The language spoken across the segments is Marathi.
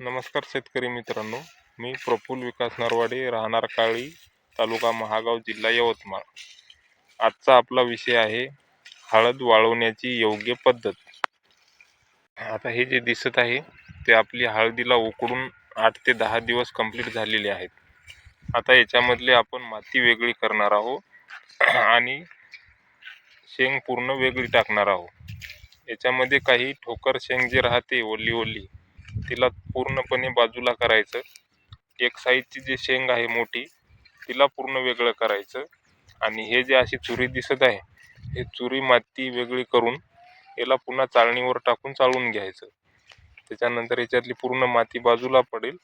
नमस्कार शेतकरी मित्रांनो मी प्रफुल्ल विकास नरवाडे राहणार काळी तालुका महागाव जिल्हा यवतमाळ. आजचा आपला विषय आहे हळद वाळवण्याची योग्य पद्धत. आता हे जे दिसत आहे ते आपली हळदीला उकडून आठ ते दहा दिवस कंप्लीट झालेले आहेत. आता याच्यामधले आपण माती वेगळी करणार आहोत आणि शेंग पूर्ण वेगळी टाकणार आहोत. याच्यामध्ये काही ठोकर शेंग जे राहते ओली ओली तिला पूर्णपणे बाजूला करायचं. एक साईजची जी शेंग आहे मोठी तिला पूर्ण वेगळं करायचं. आणि हे जे अशी चुरी दिसत आहे हे चुरी माती वेगळी करून याला पुन्हा चाळणीवर टाकून चाळून घ्यायचं. त्याच्यानंतर याच्यातली पूर्ण माती बाजूला पडेल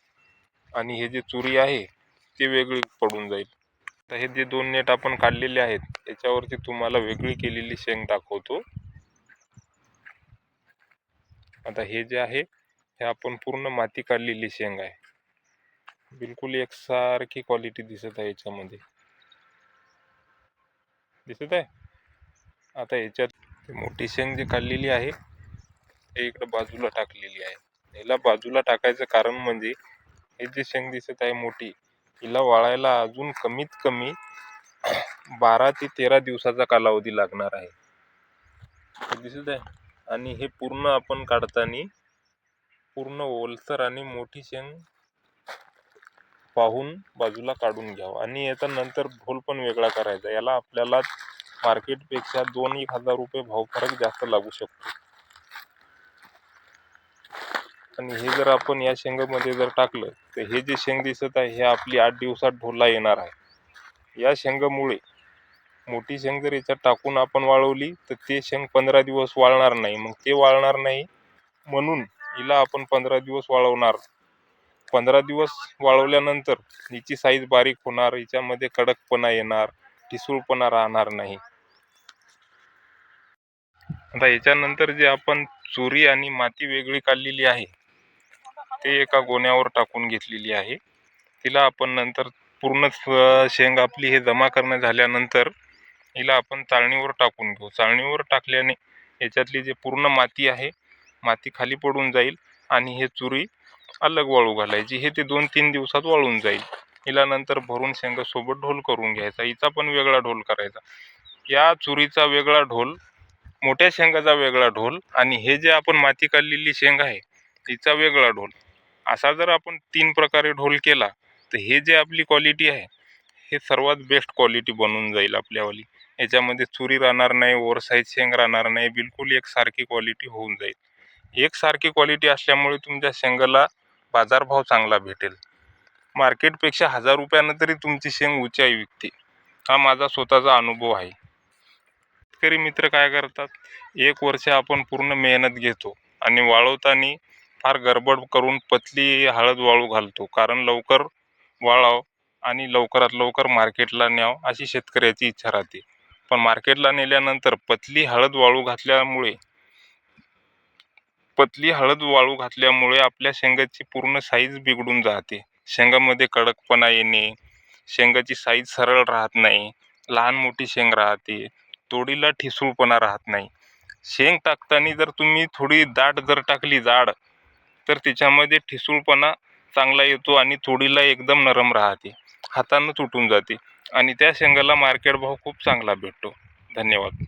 आणि हे जे चुरी आहे ती वेगळी पडून जाईल. आता हे जे दोन नेट आपण काढलेले आहेत याच्यावरती तुम्हाला वेगळी केलेली शेंग दाखवतो. आता हे जे आहे हे आपण पूर्ण माती काढलेली शेंग आहे. बिलकुल एकसारखी क्वालिटी दिसत आहे याच्यामध्ये. दिसत आहे? आता याच्यात मोठी शेंग जी काढलेली आहे ते इकडं बाजूला टाकलेली आहे. याला बाजूला टाकायचं कारण म्हणजे हे जी शेंग दिसत आहे मोठी हिला वाळायला अजून कमीत कमी बारा ते तेरा दिवसाचा कालावधी लागणार आहे. दिसत आहे? आणि हे पूर्ण आपण काढताना पूर्ण ओलसर आणि मोठी शेंग पाहून बाजूला काढून घ्यावं. आणि याचा नंतर ढोल पण वेगळा करायचा. याला आपल्याला मार्केटपेक्षा दोन एक हजार रुपये भाव फरक जास्त लागू शकतो. आणि हे जर आपण या शेंगामध्ये जर टाकलं तर हे जे शेंग दिसत आहे हे आपली आठ दिवसात ढोलला येणार आहे. या शेंगामुळे मोठी शेंग जर याच्यात टाकून आपण वाळवली तर ते शेंग पंधरा दिवस वाळणार नाही. मग ते वाळणार नाही म्हणून हिला आपण पंधरा दिवस वाळवणार. पंधरा दिवस वाळवल्यानंतर हिची साईज बारीक होणार हिच्यामध्ये कडकपणा येणार ठिसूळपणा राहणार नाही. आता याच्यानंतर जे आपण चुरी आणि माती वेगळी काढलेली आहे ते एका गोण्यावर टाकून घेतलेली आहे. तिला आपण नंतर पूर्ण शेंग आपली हे जमा करणं झाल्यानंतर हिला आपण चाळणीवर टाकून घेऊ. चाळणीवर टाकल्याने याच्यातली जे पूर्ण माती आहे माती खाली पडून जाईल आणि हे चुरी अलग वाळू घालायची. हे ते दोन तीन दिवसात वाळून जाईल. हिला नंतर भरून शेंगासोबत ढोल करून घ्यायचा. हिचा पण वेगळा ढोल करायचा. या चुरीचा वेगळा ढोल मोठ्या शेंगाचा वेगळा ढोल आणि हे जे आपण माती काढलेली शेंग आहे तिचा वेगळा ढोल. असा जर आपण तीन प्रकारे ढोल केला तर हे जे आपली क्वालिटी आहे हे सर्वात बेस्ट क्वालिटी बनून जाईल आपल्यावाली. याच्यामध्ये चुरी राहणार नाही ओव्हरसाईज शेंग राहणार नाही बिलकुल एकसारखी क्वालिटी होऊन जाईल. एकसारखी क्वालिटी असल्यामुळे तुमच्या शेंगाला बाजारभाव चांगला भेटेल. मार्केटपेक्षा हजार रुपयानं तरी तुमची शेंग उचाई विकते. हा माझा स्वतःचा अनुभव आहे. शेतकरी मित्र काय करतात? एक वर्ष आपण पूर्ण मेहनत घेतो आणि वाळवताना फार गडबड करून पतली हळद वाळू घालतो. कारण लवकर वाळाव आणि लवकरात लवकर मार्केटला न्याव अशी शेतकऱ्याची इच्छा राहते. पण मार्केटला नेल्यानंतर पतली हळद वाळू घातल्यामुळे पतली हळद वाळू घातल्यामुळे आपल्या शेंगाची पूर्ण साईज बिघडून जाते. शेंगामध्ये कडकपणा येणे शेंगाची साईज सरळ राहत नाही लहान मोठी शेंग राहते तोडीला ठिसूळपणा राहत नाही. शेंग टाकताना जर तुम्ही थोडी दाट जर टाकली जाड तर त्याच्यामध्ये ठिसूळपणा चांगला येतो आणि तोडीला एकदम नरम राहते. हातानं तुटून जाते आणि त्या शेंगाला मार्केट भाव खूप चांगला भेटतो. धन्यवाद.